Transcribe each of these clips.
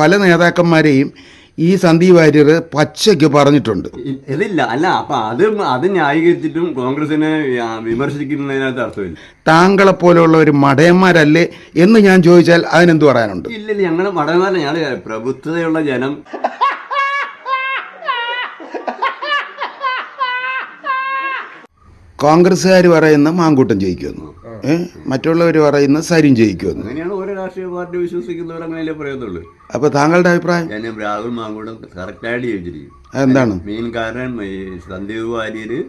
പല നേതാക്കന്മാരെയും ഈ സന്ദീപ് വാര്യർ പച്ചയ്ക്ക് പറഞ്ഞിട്ടുണ്ട്. ഇതില്ല. അല്ല അപ്പൊ അത് അത് ന്യായീകരിച്ചിട്ടും കോൺഗ്രസിനെ വിമർശിക്കുന്നതിനകത്ത് അർത്ഥമില്ല. താങ്കളെ പോലെയുള്ള ഒരു മടയന്മാരല്ലേ എന്ന് ഞാൻ ചോദിച്ചാൽ അതിനെന്ത് പറയാനുണ്ട്? ഇല്ല ഞങ്ങൾ മടയന്മാരല്ല. ഞങ്ങൾ പ്രബുദ്ധതയുള്ള ജനം. കോൺഗ്രസ്സുകാർ പറയുന്ന മാങ്കൂട്ടം ജയിക്കുമെന്ന് ഏ മറ്റുള്ളവർ പറയുന്ന സരിൻ ജയിക്കുമെന്ന്. അങ്ങനെയാണ് ഓരോ രാഷ്ട്രീയ പാർട്ടി വിശ്വസിക്കുന്നവർ അങ്ങനെയല്ലേ പറയത്തുള്ളൂ അപ്പോൾ താങ്കളുടെ അഭിപ്രായം? ഞാൻ രാഹുൽ മാങ്കൂടം കറക്റ്റായിട്ട് ചോദിച്ചിരിക്കും. എന്താണ് മെയിൻ കാരണം സന്ദീപ് വാര്യര്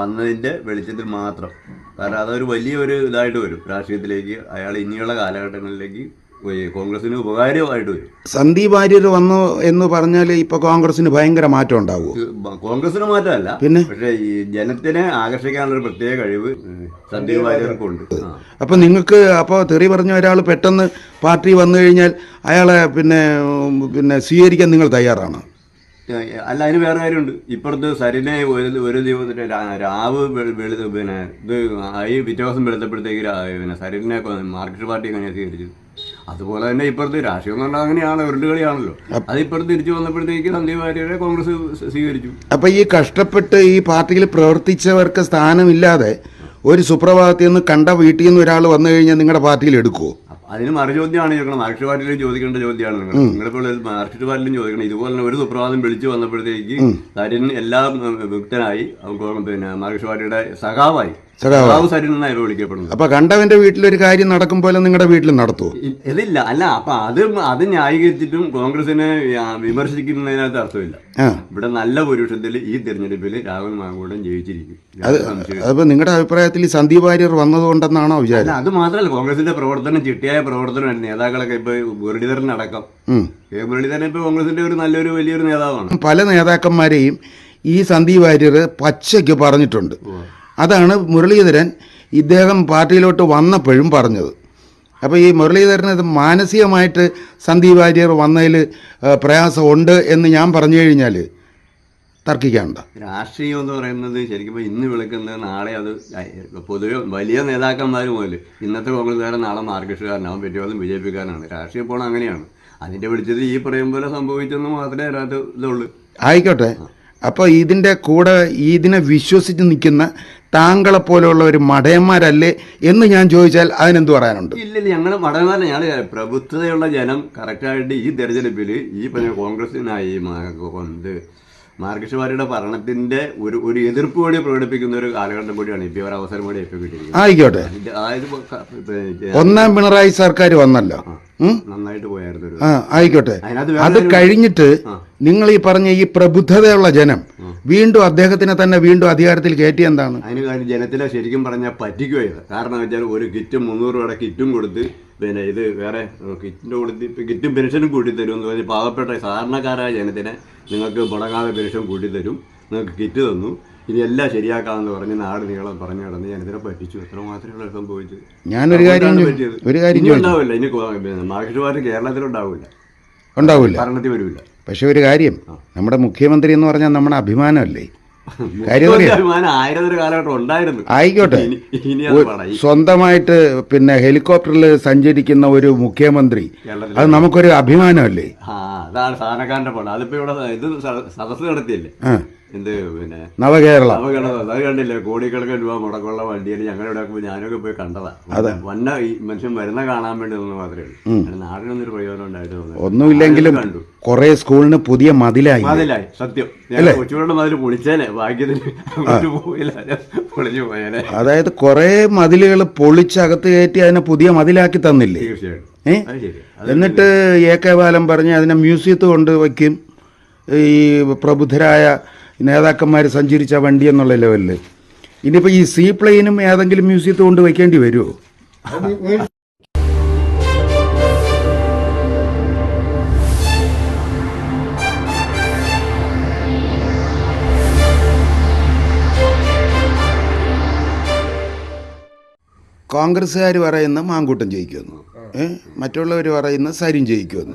വന്നതിന്റെ വെളിച്ചത്തിൽ മാത്രം. കാരണം അതൊരു വലിയൊരു ഇതായിട്ട് വരും രാഷ്ട്രീയത്തിലേക്ക്. അയാൾ ഇനിയുള്ള കാലഘട്ടങ്ങളിലേക്ക് ഈ കോൺഗ്രസിന് ഉപകാരമായിട്ട് വരും. സന്ദീപ് വാര്യർ വന്നു എന്ന് പറഞ്ഞാൽ ഇപ്പൊ കോൺഗ്രസിന് ഭയങ്കര മാറ്റം ഉണ്ടാവും? കോൺഗ്രസിന് മാറ്റമല്ല. പിന്നെ? പക്ഷേ ഈ ജനത്തിനെ ആകർഷിക്കാനുള്ള ഒരു പ്രത്യേക കഴിവ് സന്ദീപ് വാര്യർക്കുണ്ട് അപ്പൊ അപ്പോൾ നിങ്ങൾക്ക് അപ്പോൾ തെറി പറഞ്ഞ ഒരാൾ പെട്ടെന്ന് പാർട്ടി വന്നു കഴിഞ്ഞാൽ അയാളെ പിന്നെ പിന്നെ സ്വീകരിക്കാൻ നിങ്ങൾ തയ്യാറാണ്. അല്ല അതിന് വേറെ കാര്യമുണ്ട്. ഇപ്പുറത്ത് സരിനെ ഒരു ഒരു ദിവസം രാ- രാവ് വെളുത്ത് പിന്നെ ഇത് ഈ ദിവസം വെളുത്തപ്പോഴത്തേക്ക് പിന്നെ സരിനെ മാർക്സിസ്റ്റ് പാർട്ടി എങ്ങനെ സ്വീകരിച്ചു. അതുപോലെ തന്നെ ഇപ്പുറത്ത് രാഷ്ട്രീയം എന്ന് പറഞ്ഞാൽ അങ്ങനെയാണ് ഉരുണ്ടുകളിയാണല്ലോ അത് ഇപ്പുറത്ത് തിരിച്ചു വന്നപ്പോഴത്തേക്ക് സന്ദീപ് വാര്യരെ കോൺഗ്രസ് സ്വീകരിച്ചു. അപ്പൊ ഈ കഷ്ടപ്പെട്ട് ഈ പാർട്ടിയിൽ പ്രവർത്തിച്ചവർക്ക് സ്ഥാനമില്ലാതെ ഒരു സുപ്രഭാതത്തിൽ നിന്ന് കണ്ട വീട്ടിൽ നിന്ന് ഒരാൾ വന്നു കഴിഞ്ഞാൽ നിങ്ങളുടെ പാർട്ടിയിൽ എടുക്കുമോ അതിന് മറു ചോദ്യമാണ് ചോദിക്കണം മാർക്സിസ്റ്റ് പാർട്ടിയിലും ചോദിക്കേണ്ട ചോദ്യമാണ് നിങ്ങൾ. നിങ്ങളിപ്പോൾ മാർക്സിസ്റ്റ് പാർട്ടിയിലും ചോദിക്കണം. ഇതുപോലെ തന്നെ ഒരു സുപ്രഭാതം വിളിച്ചു വന്നപ്പോഴത്തേക്ക് കാര്യം എല്ലാം വിമുക്തനായി. പിന്നെ മാർക്സിസ്റ്റ് പാർട്ടിയുടെ സഖാവായി. സഖാവായി. കണ്ടവന്റെ വീട്ടിലൊരു കാര്യം നടക്കും പോലെ നിങ്ങളുടെ വീട്ടിൽ നടത്തുമോ ഇതില്ല അല്ല അപ്പൊ അത് അത് ന്യായീകരിച്ചിട്ടും കോൺഗ്രസിനെ വിമർശിക്കുന്നതിനകത്ത് അർത്ഥമില്ല. ഇവിടെ നല്ല ഭൂരിപക്ഷത്തിൽ ഈ തെരഞ്ഞെടുപ്പിൽ രാഹുൽ മാങ്കൂടൻ ജയിച്ചിരിക്കും. അപ്പൊ നിങ്ങളുടെ അഭിപ്രായത്തിൽ സന്ദീപ് വാര്യർ വന്നതുകൊണ്ടെന്നാണോ വിചാരം? അത് മാത്രമല്ല കോൺഗ്രസിന്റെ പ്രവർത്തനം ചിട്ടിയായ പ്രവർത്തനമാണ് നേതാക്കളൊക്കെ ഇപ്പൊ മുരളീധരനടക്കം. കെ മുരളീധരൻ ഇപ്പൊ കോൺഗ്രസിന്റെ ഒരു നല്ലൊരു വലിയൊരു നേതാവാണ്. പല നേതാക്കന്മാരെയും ഈ സന്ദീപ് വാര്യർ പച്ചയ്ക്ക് പറഞ്ഞിട്ടുണ്ട്. അതാണ് മുരളീധരൻ ഇദ്ദേഹം പാർട്ടിയിലോട്ട് വന്നപ്പോഴും പറഞ്ഞത്. അപ്പോൾ ഈ മുരളീധരനത് മാനസികമായിട്ട് സന്ദീപ് വാര്യർ വന്നതിൽ പ്രയാസമുണ്ട് എന്ന് ഞാൻ പറഞ്ഞു കഴിഞ്ഞാൽ തർക്കിക്കാണ്ട രാഷ്ട്രീയം എന്ന് പറയുന്നത് ശരിക്കും ഇപ്പോൾ ഇന്ന് വിളിക്കുന്നത് നാളെ അത് പൊതുവെ വലിയ നേതാക്കന്മാർ മുതൽ ഇന്നത്തെ കോൺഗ്രസ്സുകാരൻ നാളെ മാർഗീഷുകാരനാവും പറ്റിയതും ബി ജെ പിക്കാരനാണ്. രാഷ്ട്രീയം പോകണം അങ്ങനെയാണ്. അതിന്റെ വിളിച്ചത് ഈ പറയും പോലെ സംഭവിച്ചെന്ന് മാത്രമേ അതിനകത്ത് ഇതുള്ളൂ. ആയിക്കോട്ടെ. അപ്പോൾ ഇതിന്റെ കൂടെ ഇതിനെ വിശ്വസിച്ച് നിൽക്കുന്ന താങ്കളെ പോലെയുള്ള ഒരു മടയന്മാരല്ലേ എന്ന് ഞാൻ ചോദിച്ചാൽ അതിനെന്ത് പറയാനുണ്ട്? ഇല്ലില്ല ഞങ്ങൾ മടയന്മാരെ ഞങ്ങൾ പ്രഭുത്വതയുള്ള ജനം. കറക്റ്റായിട്ട് ഈ തെരഞ്ഞെടുപ്പിൽ ഈ പറഞ്ഞ കോൺഗ്രസിനായി മാ- ഇത് മാർക്സിസ്റ്റ് പാർട്ടിയുടെ ഭരണത്തിന്റെ ഒരു ഒരു എതിർപ്പ് കൂടി പ്രകടിപ്പിക്കുന്ന ഒരു കാലഘട്ടം കൂടിയാണ് ഇപ്പൊ ഒരു അവസരം കൂടി കിട്ടിയിരിക്കുന്നത് ആയിക്കോട്ടെ. അതായത് ഇപ്പൊ ഇപ്പൊ ഒന്നാം പിണറായി സർക്കാർ വന്നല്ലോ. നന്നായിട്ട് പോയായിരുന്നു ആ ആയിക്കോട്ടെ. അത് കഴിഞ്ഞിട്ട് നിങ്ങൾ ഈ പറഞ്ഞ ഈ പ്രബുദ്ധതയുള്ള ജനം വീണ്ടും അദ്ദേഹത്തിനെ തന്നെ വീണ്ടും അധികാരത്തിൽ കയറ്റി എന്താണ്? അതിന് ജനത്തിലെ ശരിക്കും പറഞ്ഞാൽ പറ്റിക്കുകയത് കാരണം വെച്ചാൽ ഒരു കിറ്റും മുന്നൂറ് രൂപയുടെ കിറ്റും കൊടുത്ത് പിന്നെ ഇത് വേറെ കിറ്റിന്റെ കൊടുത്ത് കിറ്റും പെൻഷനും കൂട്ടി തരും പറഞ്ഞ് പാവപ്പെട്ട സാധാരണക്കാരായ ജനത്തിനെ നിങ്ങൾക്ക് മുടങ്ങാതെ പെൻഷൻ കൂട്ടിത്തരും നിങ്ങൾക്ക് കിറ്റ് തന്നു. ഇനി എല്ലാം ശരിയാക്കാമെന്ന് പറഞ്ഞ് നാട് നീളം പറഞ്ഞു കിടന്ന് ജനത്തിനെ പറ്റിച്ചു. എത്ര മാത്രമേ സംഭവിച്ചത് ഞാനൊരു കാര്യം ഒരു കാര്യം ഇനി ഉണ്ടാവില്ല. ഇനി മാർക്സിസ്റ്റ് പാർട്ടി കേരളത്തിലുണ്ടാവില്ല ഉണ്ടാവില്ല. ഭരണത്തിൽ വരില്ല പക്ഷെ ഒരു കാര്യം നമ്മുടെ മുഖ്യമന്ത്രി എന്ന് പറഞ്ഞാൽ നമ്മുടെ അഭിമാനമല്ലേ? ആയിക്കോട്ടെ. സ്വന്തമായിട്ട് പിന്നെ ഹെലികോപ്റ്ററിൽ സഞ്ചരിക്കുന്ന ഒരു മുഖ്യമന്ത്രി. അത് നമുക്കൊരു അഭിമാനമല്ലേ? അതാണ് സാധനക്കാരന്റെ പണം. അതിപ്പോ ഇവിടെ ഇത് സദസ് നടത്തിയല്ലേ? എന്ത് പിന്നെ? നവകേരള. അത് കണ്ടില്ലേ? കോടിക്കണക്കിന് രൂപ മുടക്കുള്ള വണ്ടിയിൽ പോയി ഞാനൊക്കെ പോയി കണ്ടതാ. വന്ന ഈ മനുഷ്യൻ വരുന്ന കാണാൻ വേണ്ടി നിന്ന് മാത്രമേ ഉള്ളൂ. നാടിനൊന്നും ഒരു പ്രയോജനം ഉണ്ടായിട്ട് ഒന്നുമില്ലെങ്കിലും കണ്ടു. കുറെ സ്കൂളിന് പുതിയ മതിലായി. മതിലായി. സത്യം. ഞാൻ കൊച്ചുകളുടെ മതിൽ പൊളിച്ചേനെ. ഭാഗ്യത്തിന് പോയില്ല. പൊളിഞ്ഞു പോയേനെ. അതായത് കുറെ മതിലുകൾ പൊളിച്ചകത്ത് കയറ്റി അതിനെ പുതിയ മതിലാക്കി തന്നില്ലേ? തീർച്ചയായിട്ടും. എന്നിട്ട് എ കെ ബാലൻ പറഞ്ഞ് അതിനെ മ്യൂസിയത്ത് കൊണ്ട് വയ്ക്കും ഈ പ്രബുദ്ധരായ നേതാക്കന്മാർ സഞ്ചരിച്ച വണ്ടി എന്നുള്ള ലെവലിൽ ഇനിയിപ്പോൾ ഈ സീ പ്ലെയിനും ഏതെങ്കിലും മ്യൂസിയത്തിൽ കൊണ്ട് വയ്ക്കേണ്ടി വരുമോ കോൺഗ്രസ്സുകാർ പറയുന്ന മാങ്കൂട്ടം ജയിക്കുമെന്ന്. മറ്റുള്ളവർ പറയുന്ന സരിൻ ജയിക്കുമെന്ന്.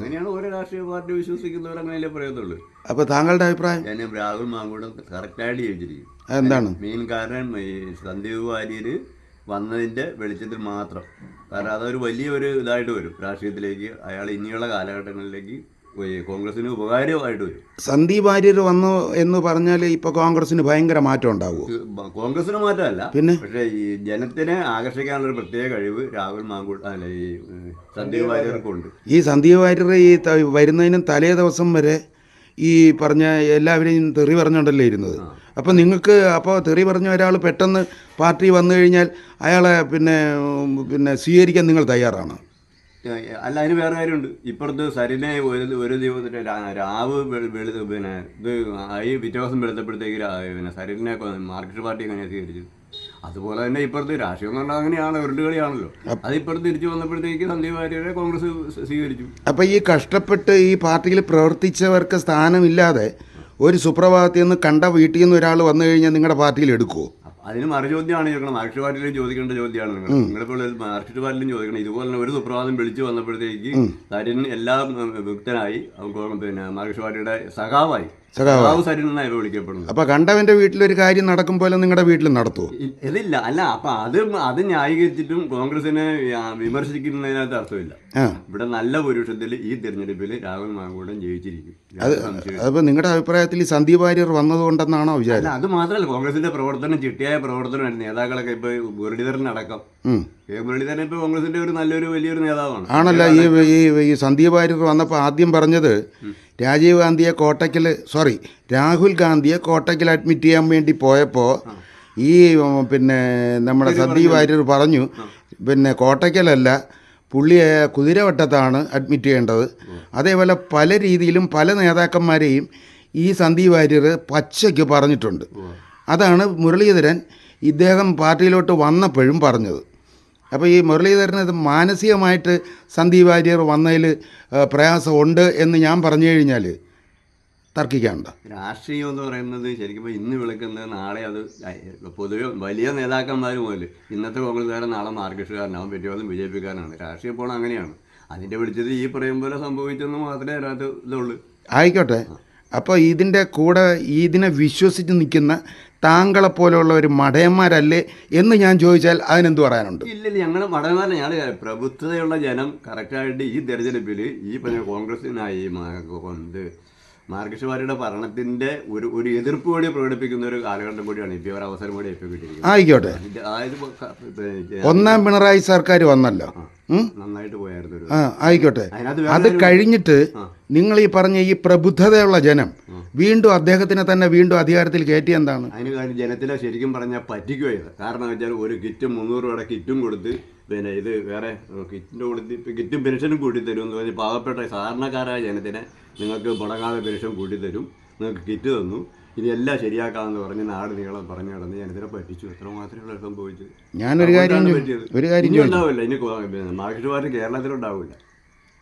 രാഷ്ട്രീയ പാർട്ടി വിശ്വസിക്കുന്നവർ അങ്ങനെയല്ലേ പറയത്തുള്ളൂ അപ്പോൾ താങ്കളുടെ അഭിപ്രായം? ഞാൻ രാഹുൽ മാങ്കൂടം കറക്റ്റായിട്ട് ചോദിച്ചിരിക്കും എന്താണ് മെയിൻ കാരണം ഈ സന്ദീപ് വാര്യര് വന്നതിന്റെ വെളിച്ചത്തിൽ മാത്രം. കാരണം അതൊരു വലിയൊരു ഇതായിട്ട് വരും. രാഷ്ട്രീയത്തിലേക്ക് അയാൾ ഇനിയുള്ള കാലഘട്ടങ്ങളിലേക്ക് കോൺഗ്രസിന് ഉപകാരമായിട്ട് വരും. സന്ദീപ് വാര്യർ വന്നു എന്ന് പറഞ്ഞാൽ ഇപ്പൊ കോൺഗ്രസിന് ഭയങ്കര മാറ്റം ഉണ്ടാവും കോൺഗ്രസിന് മാറ്റമല്ല. പിന്നെ? പക്ഷേ ഈ ജനത്തിനെ ആകർഷിക്കാനുള്ള ഒരു പ്രത്യേക കഴിവ് രാഹുൽ മാങ്കൂട്ട് അല്ല ഈ സന്ദീപ് വാര്യർക്കുണ്ട്. ഈ സന്ദീപ് വാര്യർ ഈ വരുന്നതിനും തലേ ദിവസം വരെ ഈ പറഞ്ഞ എല്ലാവരെയും തെറി പറഞ്ഞുകൊണ്ടല്ലേ ഇരുന്നത്? അപ്പോൾ നിങ്ങൾക്ക് അപ്പോൾ തെറി പറഞ്ഞ ഒരാൾ പെട്ടെന്ന് പാർട്ടി വന്നു കഴിഞ്ഞാൽ അയാളെ പിന്നെ പിന്നെ സ്വീകരിക്കാൻ നിങ്ങൾ തയ്യാറാണ്? അല്ല അതിന് വേറെ കാര്യമുണ്ട്. ഇപ്പുറത്ത് സരിനെ ഒരു ഒരു ദിവസം രാ- രാവ് വെളു- വെളുത്ത് പിന്നെ ഇത് ഈ പിറ്റേ ദിവസം വെളുത്തപ്പോഴത്തേക്ക് പിന്നെ സരിനെ മാർക്സിസ്റ്റ് പാർട്ടി അങ്ങനെ സ്വീകരിച്ചു. അതുപോലെ തന്നെ ഇപ്പുറത്ത് രാഷ്ട്രീയം എന്ന് പറഞ്ഞാൽ അങ്ങനെയാണ് ഉരുണ്ടുകളിയാണല്ലോ അത് ഇപ്പുറത്ത് തിരിച്ചു വന്നപ്പോഴത്തേക്ക് സന്ദീപ് വാര്യരെ കോൺഗ്രസ് സ്വീകരിച്ചു. അപ്പൊ ഈ കഷ്ടപ്പെട്ട് ഈ പാർട്ടിയിൽ പ്രവർത്തിച്ചവർക്ക് സ്ഥാനമില്ലാതെ ഒരു സുപ്രഭാതത്തിൽ നിന്ന് കണ്ട വീട്ടിൽ നിന്ന് ഒരാൾ വന്നു കഴിഞ്ഞാൽ നിങ്ങളുടെ പാർട്ടിയിൽ എടുക്കുമോ അതിന് മറു ചോദ്യമാണ് ചോദിക്കണം മാർക്സിസ്റ്റ് പാർട്ടിയിലും ചോദിക്കേണ്ട ചോദ്യമാണ് നിങ്ങൾ നിങ്ങളിപ്പോൾ മാർക്സിസ്റ്റ് പാർട്ടിയിലും ചോദിക്കണം. ഇതുപോലെ തന്നെ ഒരു സുപ്രഭാതം വിളിച്ചു വന്നപ്പോഴത്തേക്ക് സരിൻ എല്ലാം വിമുക്തനായി പിന്നെ മാർക്സിസ്റ്റ് പാർട്ടിയുടെ സഖാവായി. സഖാവായി. കണ്ടവന്റെ അപ്പോൾ വീട്ടിലൊരു കാര്യം നടക്കും പോലെ നിങ്ങളുടെ വീട്ടിൽ നടത്തുമോ ഇതില്ല. അല്ല അപ്പൊ അത് അത് ന്യായീകരിച്ചിട്ടും കോൺഗ്രസിനെ വിമർശിക്കുന്നതിനകത്ത് അർത്ഥമില്ല. ഇവിടെ നല്ല ഭൂരിപക്ഷത്തിൽ ഈ തെരഞ്ഞെടുപ്പിൽ രാഹുൽ മാങ്കൂടൻ ജയിച്ചിരിക്കും. അത് അപ്പോൾ നിങ്ങളുടെ അഭിപ്രായത്തിൽ ഈ സന്ദീപ് വാര്യർ വന്നതുകൊണ്ടെന്നാണോ വിചാരം? അല്ല അത് മാത്രമല്ല കോൺഗ്രസിന്റെ പ്രവർത്തനം ചിട്ടിയായ പ്രവർത്തനമായിരുന്നു. നേതാക്കളൊക്കെ ഇപ്പൊ മുരളീധരനടക്കം. കെ മുരളീധരൻ ഒരു നല്ലൊരു വലിയൊരു നേതാവാണ്. ആണല്ലോ ഈ ഈ ഈ സന്ദീപ് വാര്യർ വന്നപ്പോൾ ആദ്യം പറഞ്ഞത് രാജീവ് ഗാന്ധിയെ കോട്ടയ്ക്കൽ സോറി രാഹുൽ ഗാന്ധിയെ കോട്ടയ്ക്കൽ അഡ്മിറ്റ് ചെയ്യാൻ വേണ്ടി പോയപ്പോൾ ഈ പിന്നെ നമ്മുടെ സന്ദീപ് വാര്യർ പറഞ്ഞു പിന്നെ കോട്ടയ്ക്കലല്ല പുള്ളിയെ കുതിരവട്ടത്താണ് അഡ്മിറ്റ് ചെയ്യേണ്ടത്. അതേപോലെ പല രീതിയിലും പല നേതാക്കന്മാരെയും ഈ സന്ദീപ് വാര്യർ പച്ചയ്ക്ക് പറഞ്ഞിട്ടുണ്ട്. അതാണ് മുരളീധരൻ ഇദ്ദേഹം പാർട്ടിയിലോട്ട് വന്നപ്പോഴും പറഞ്ഞത്. അപ്പോൾ ഈ മുരളീധരന് ഇത് മാനസികമായിട്ട് സന്ദീപ് വാര്യർ വന്നതിൽ പ്രയാസമുണ്ട് എന്ന് ഞാൻ പറഞ്ഞു കഴിഞ്ഞാൽ തർക്കിക്കാനുണ്ട്? രാഷ്ട്രീയം എന്ന് പറയുന്നത് ശരിക്കും ഇന്ന് വിളിക്കുന്നത് നാളെ അത് പൊതുവെ വലിയ നേതാക്കന്മാർ മുതൽ ഇന്നത്തെ കോൺഗ്രസ്സുകാരൻ നാളെ മാർക്സിസ്റ്റുകാരനാവും പറ്റിയതും ബി ജെ പിക്കാരനാണ്. രാഷ്ട്രീയം പോണ അങ്ങനെയാണ്. അതിന്റെ വിളിച്ചത് ഈ പറയും പോലെ സംഭവിച്ചെന്ന് മാത്രമേ അതിനകത്ത് ഇതുള്ളൂ. ആയിക്കോട്ടെ. അപ്പോൾ ഇതിന്റെ കൂടെ ഇതിനെ വിശ്വസിച്ച് നിൽക്കുന്ന താങ്കളെ പോലെയുള്ള ഒരു മടയന്മാരല്ലേ എന്ന് ഞാൻ ചോദിച്ചാൽ അതിനെന്ത് പറയാനുണ്ട്? ഇല്ലില്ല ഞങ്ങൾ മടയന്മാരെ ഞങ്ങൾ പ്രബുദ്ധതയുള്ള ജനം. കറക്റ്റായിട്ട് ഈ തെരഞ്ഞെടുപ്പിൽ ഈ പറഞ്ഞ കോൺഗ്രസിനായി കൊണ്ട് ഇത് മാർക്സിസ്റ്റ് പാർട്ടിയുടെ ഭരണത്തിന്റെ ഒരു ഒരു എതിർപ്പ് കൂടി പ്രകടിപ്പിക്കുന്ന ഒരു കാലഘട്ടം കൂടിയാണ്. ഇപ്പോൾ ഒരു അവസരം കൂടി ഇപ്പോൾ കിട്ടിയിരിക്കുന്നത്. ആയിക്കോട്ടെ. അതായത് ഒന്നാം പിണറായി സർക്കാർ വന്നല്ലോ. ആ ആയിക്കോട്ടെ. അത് കഴിഞ്ഞിട്ട് നിങ്ങൾ ഈ പറഞ്ഞ ഈ പ്രബുദ്ധതയുള്ള ജനം വീണ്ടും അദ്ദേഹത്തിനെ തന്നെ വീണ്ടും അധികാരത്തിൽ കയറ്റി എന്താണ്? അതിന് ജനത്തിലെ ശരിക്കും പറഞ്ഞാൽ പറ്റിക്കുക കാരണം വെച്ചാൽ ഒരു കിറ്റും മുന്നൂറ് രൂപയുടെ കിറ്റും കൊടുത്ത് പിന്നെ ഇത് വേറെ കിറ്റിന്റെ കൊടുത്ത് കിറ്റും പെൻഷനും കൂട്ടി തരും എന്ന് പറഞ്ഞ് പാവപ്പെട്ട സാധാരണക്കാരായ ജനത്തിനെ നിങ്ങൾക്ക് മുടങ്ങാതെ പെൻഷൻ കൂട്ടി തരും നിങ്ങൾക്ക് കിറ്റ് തന്നു. ഇനി എല്ലാം ശരിയാക്കാമെന്ന് പറഞ്ഞ് നാട് നീളം പറഞ്ഞു നടന്ന് ഇതിനെ പറ്റിച്ചു. എത്ര മാത്രമേ സംഭവിച്ചു ഞാനൊരു കാര്യം ഒരു കാര്യം ഉണ്ടാവില്ല. ഇനി മാർക്സിസ്റ്റ് പാർട്ടി കേരളത്തിലുണ്ടാവില്ല.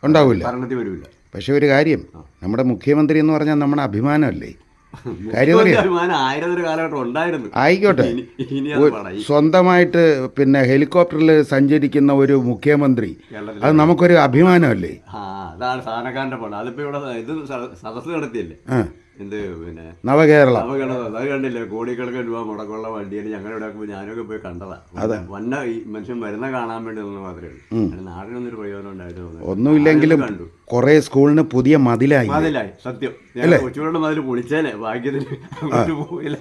ഉണ്ടാവില്ല. ഭരണത്തിൽ വരില്ല. പക്ഷെ ഒരു കാര്യം നമ്മുടെ മുഖ്യമന്ത്രി എന്ന് പറഞ്ഞാൽ നമ്മുടെ അഭിമാനമല്ലേ? ആയിക്കോട്ടെ. സ്വന്തമായിട്ട് പിന്നെ ഹെലികോപ്റ്ററിൽ സഞ്ചരിക്കുന്ന ഒരു മുഖ്യമന്ത്രി അത് നമുക്കൊരു അഭിമാനമല്ലേ? അതാണ് സാധനക്കാരന്റെ പണം. അതിപ്പോ ഇവിടെ ഇത് സദസ് നടത്തിയല്ലേ? എന്ത് പിന്നെ? നവകേരളം. അത് കണ്ടില്ലേ? കോടിക്കണക്കിന് രൂപ മുടക്കമുള്ള വണ്ടിയിൽ ഞങ്ങളിവിടെ ഞാനൊക്കെ പോയി കണ്ടതാ. വന്ന ഈ മനുഷ്യൻ വരുന്ന കാണാൻ വേണ്ടി ഒന്ന് മാത്രമേ ഉള്ളൂ. നാടിനൊന്നൊരു പ്രയോജനം ഉണ്ടായിട്ട് ഒന്നുമില്ലെങ്കിലും കണ്ടു. കുറേ സ്കൂളിന് പുതിയ മതിലായി. മതിലായി. സത്യം. ഞാൻ കൊച്ചുകളുടെ മതിൽ പൊളിച്ചേനെ. ഭാഗ്യത്തിന് പോയില്ല.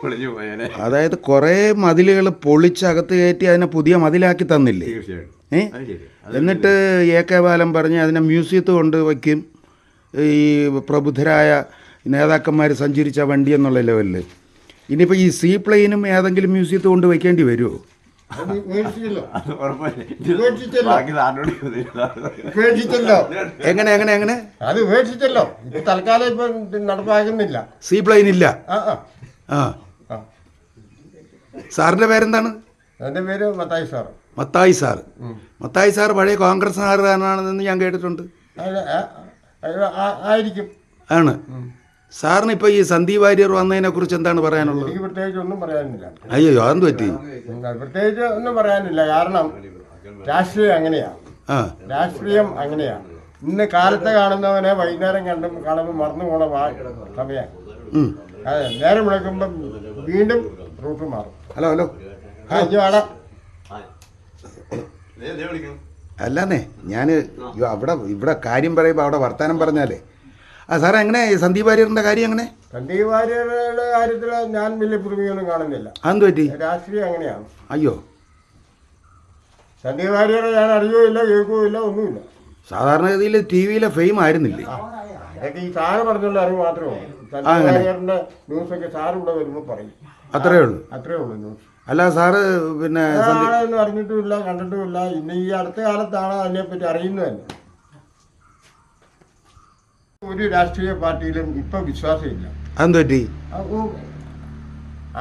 പൊളിഞ്ഞു പോയേനെ. അതായത് കുറെ മതിലുകൾ പൊളിച്ചകത്ത് കയറ്റി അതിനെ പുതിയ മതിലാക്കി തന്നില്ലേ? തീർച്ചയായിട്ടും. അത് അത് എന്നിട്ട് എ കെ ബാലൻ പറഞ്ഞ് അതിനെ മ്യൂസിയത്ത് കൊണ്ട് വയ്ക്കും ഈ പ്രബുദ്ധരായ നേതാക്കന്മാർ സഞ്ചരിച്ച വണ്ടി എന്നുള്ള ലെവലിൽ ഇനിയിപ്പോൾ ഈ സീ പ്ലെയിനും ഏതെങ്കിലും മ്യൂസിയത്ത് കൊണ്ട് വയ്ക്കേണ്ടി വരുമോ എങ്ങനെ എങ്ങനെ എങ്ങനെ? അത് ഉപേക്ഷിച്ചല്ലോ ഇപ്പൊ തൽക്കാലം ഇപ്പൊ നടപ്പാക്കുന്നില്ല. സീ പ്ലെയിൻ ഇല്ല. ആ ആ. പേരെന്താണ്? എന്റെ പേര് Mathai sir Mathai sir Mathai sir പഴയ കോൺഗ്രസ് സാറുകാരനാണെന്ന് ഞാൻ കേട്ടിട്ടുണ്ട്. ആയിരിക്കും. ആണ്. സാറിന് ഇപ്പോൾ ഈ സന്ദീപ് വാര്യർ വന്നതിനെ കുറിച്ച് എന്താണ് പറയാനുള്ളത്? എനിക്ക് പ്രത്യേകിച്ച് ഒന്നും പറയാനില്ല. അയ്യോ അതെന്ത് പറ്റി? പ്രത്യേകിച്ച് ഒന്നും പറയാനില്ല. കാരണം രാഷ്ട്രീയം അങ്ങനെയാ. ആ. രാഷ്ട്രീയം അങ്ങനെയാ. ഇന്ന് കാലത്തെ കാണുന്നവനെ വൈകുന്നേരം കണ്ടും കാണുമ്പോൾ മറന്നു പോണ സമയം. ഉം. അതെ നേരം വിളക്കുമ്പം വീണ്ടും റൂട്ട് മാറും. Hello hello. ആ ഇജ്ജ് വാടാ. അല്ലാന്നേ ഞാൻ അവിടെ ഇവിടെ കാര്യം പറയുമ്പോൾ അവിടെ വർത്താനം പറഞ്ഞാലേ ആ സാറേ എങ്ങനെ? സന്ദീപ് വാര്യറിന്റെ കാര്യം എങ്ങനെ? സന്ദീപ് വാര്യരുടെ കാര്യത്തിൽ ഞാൻ വലിയ പുതുമയൊന്നും കാണുന്നില്ല. അതെന്ത് പറ്റി? രാഷ്ട്രീയം അങ്ങനെയാണ് അയ്യോ. സന്ദീപ് വാര്യരെ ഞാൻ അറിയുകയില്ല കേൾക്കുകയില്ല ഒന്നുമില്ല. സാധാരണഗതിയിൽ ടി വിയിലെ ഫെയിം ആയിരുന്നില്ലേ അതൊക്കെ ഈ സാറ് പറഞ്ഞുള്ള അറിവ് മാത്രമേ സന്ദീപ്. വാര്യറിന്റെ ന്യൂസൊക്കെ സാറ് ഇവിടെ വരുമ്പോൾ പറയും. അത്രേ ഉള്ളൂ. അത്രേ ഉള്ളൂ ന്യൂസ്. അല്ല സാറ് പിന്നെ അറിഞ്ഞിട്ടുമില്ല കണ്ടിട്ടുമില്ല. ഇന്ന് ഈ അടുത്ത കാലത്താണ് അതിനെപ്പറ്റി അറിയുന്നത് തന്നെ ഒരു രാഷ്ട്രീയ പാർട്ടിയിലും ഇപ്പൊ വിശ്വാസമില്ല. അതെന്ത് പറ്റി അപ്പോ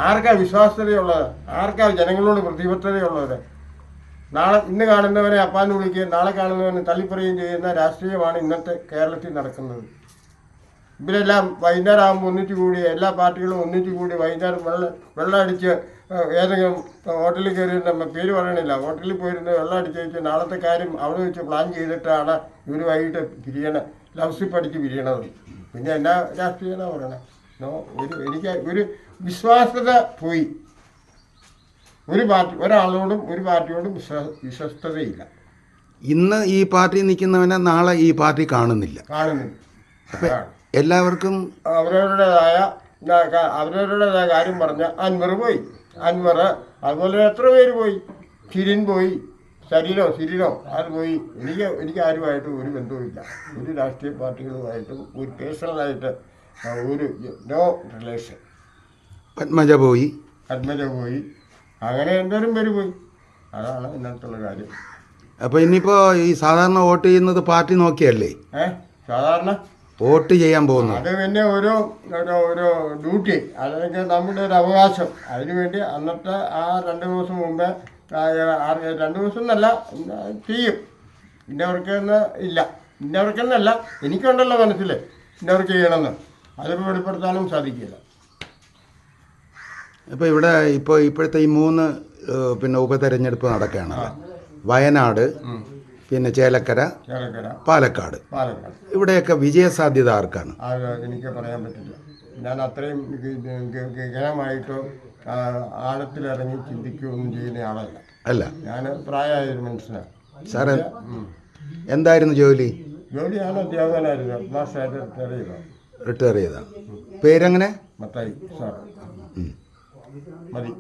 ആർക്കാ വിശ്വാസ്യതയുള്ളത് ആർക്കാ ജനങ്ങളോട് പ്രതിബദ്ധതയുള്ളത്? നാളെ ഇന്ന് കാണുന്നവനെ അപ്പാന്ന് വിളിക്കുകയും നാളെ കാണുന്നവനെ തള്ളിപ്പറയുകയും ചെയ്യുന്ന രാഷ്ട്രീയമാണ് ഇന്നത്തെ കേരളത്തിൽ നടക്കുന്നത്. ഇവരെല്ലാം വൈകുന്നേരം ആകുമ്പോൾ ഒന്നിച്ചു കൂടി എല്ലാ പാർട്ടികളും ഒന്നിച്ചു കൂടി വൈകുന്നേരം വെള്ളം വെള്ളം അടിച്ച് ഏതെങ്കിലും ഹോട്ടലിൽ കയറിയിരുന്ന പേര് പറയണില്ല. ഹോട്ടലിൽ പോയിരുന്ന് വെള്ളം അടിച്ച് വെച്ച് നാളത്തെ കാര്യം അവിടെ വെച്ച് പ്ലാൻ ചെയ്തിട്ടാണ് ഇവർ വൈകിട്ട് പിരിയണ ലവ്സി പഠിച്ച് വിരിയണത് പിന്നെ എന്നാ രാഷ്ട്രീയമാണ് പറയണേ? നോ ഒരു എനിക്ക് ഒരു വിശ്വാസ്യത പോയി. ഒരു പാർട്ടി ഒരാളോടും ഒരു പാർട്ടിയോടും വിശ്വാ വിശ്വസ്തതയില്ല. ഇന്ന് ഈ പാർട്ടി നിൽക്കുന്നവനെ നാളെ ഈ പാർട്ടി കാണുന്നില്ല. കാണുന്നില്ല. എല്ലാവർക്കും അവരവരുടേതായ അവരവരുടേതായ കാര്യം പറഞ്ഞ അൻവർ പോയി. അൻവർ അതുപോലെ എത്ര പേര് പോയി? കിരിൻ പോയി. സരീനോ ശരീരോ അത് പോയി. എനിക്ക് എനിക്ക് ആരുമായിട്ടും ഒരു ബന്ധവുമില്ല. ഒരു രാഷ്ട്രീയ പാർട്ടികളുമായിട്ടും ഒരു പേഴ്സണലായിട്ട് ഒരു നോ റിലേഷൻ. പത്മജ പോയി. പത്മജ പോയി. അങ്ങനെ എന്തോരം പേര് പോയി. അതാണ് ഇന്നത്തുള്ള കാര്യം. അപ്പോൾ ഇനിയിപ്പോൾ ഈ സാധാരണ വോട്ട് ചെയ്യുന്നത് പാർട്ടി നോക്കിയല്ലേ? ഏഹ് സാധാരണ? വോട്ട് ചെയ്യാൻ പോകുന്നത് അത് പിന്നെ ഒരു ഒരു ഡ്യൂട്ടി അല്ലെങ്കിൽ നമ്മുടെ ഒരു അവകാശം. അതിനുവേണ്ടി അന്നത്തെ ആ രണ്ട് ദിവസം മുമ്പേ രണ്ട് ദിവസം എന്നല്ല ചെയ്യും. ഇന്നവർക്കെന്ന് ഇല്ല. ഇന്നവർക്കെന്നല്ല എനിക്കുണ്ടല്ലോ മനസ്സിൽ ഇന്നവർക്ക് ചെയ്യണമെന്ന്. അത് വെളിപ്പെടുത്താനും സാധിക്കില്ല. ഇപ്പോൾ ഇവിടെ ഇപ്പോൾ ഇപ്പോഴത്തെ ഈ മൂന്ന് പിന്നെ ഉപതെരഞ്ഞെടുപ്പ് നടക്കുകയാണ് വയനാട് പിന്നെ ചേലക്കര ചേലക്കര പാലക്കാട്. പാലക്കാട്. ഇവിടെയൊക്കെ വിജയസാധ്യത ആർക്കാണ്? അത് എനിക്ക് പറയാൻ പറ്റില്ല. ഞാൻ അത്രയും ഗഹനമായിട്ടോ ആഴത്തിലിറങ്ങി ചിന്തിക്കുകയൊന്നും ചെയ്യുന്ന ആളല്ല. അല്ല. ഞാൻ പ്രായമായ ഒരു മനുഷ്യനാണ്. സാറ് എന്തായിരുന്നു ജോലി? ജോലി ഞാൻ അധ്യാപകനായിരുന്നു ഹെഡ് മാസ്റ്ററായിട്ട് റിട്ടയർ ചെയ്ത റിട്ടയർ ചെയ്ത പേരെങ്ങനെ? മത്തായി സാർ. മതി.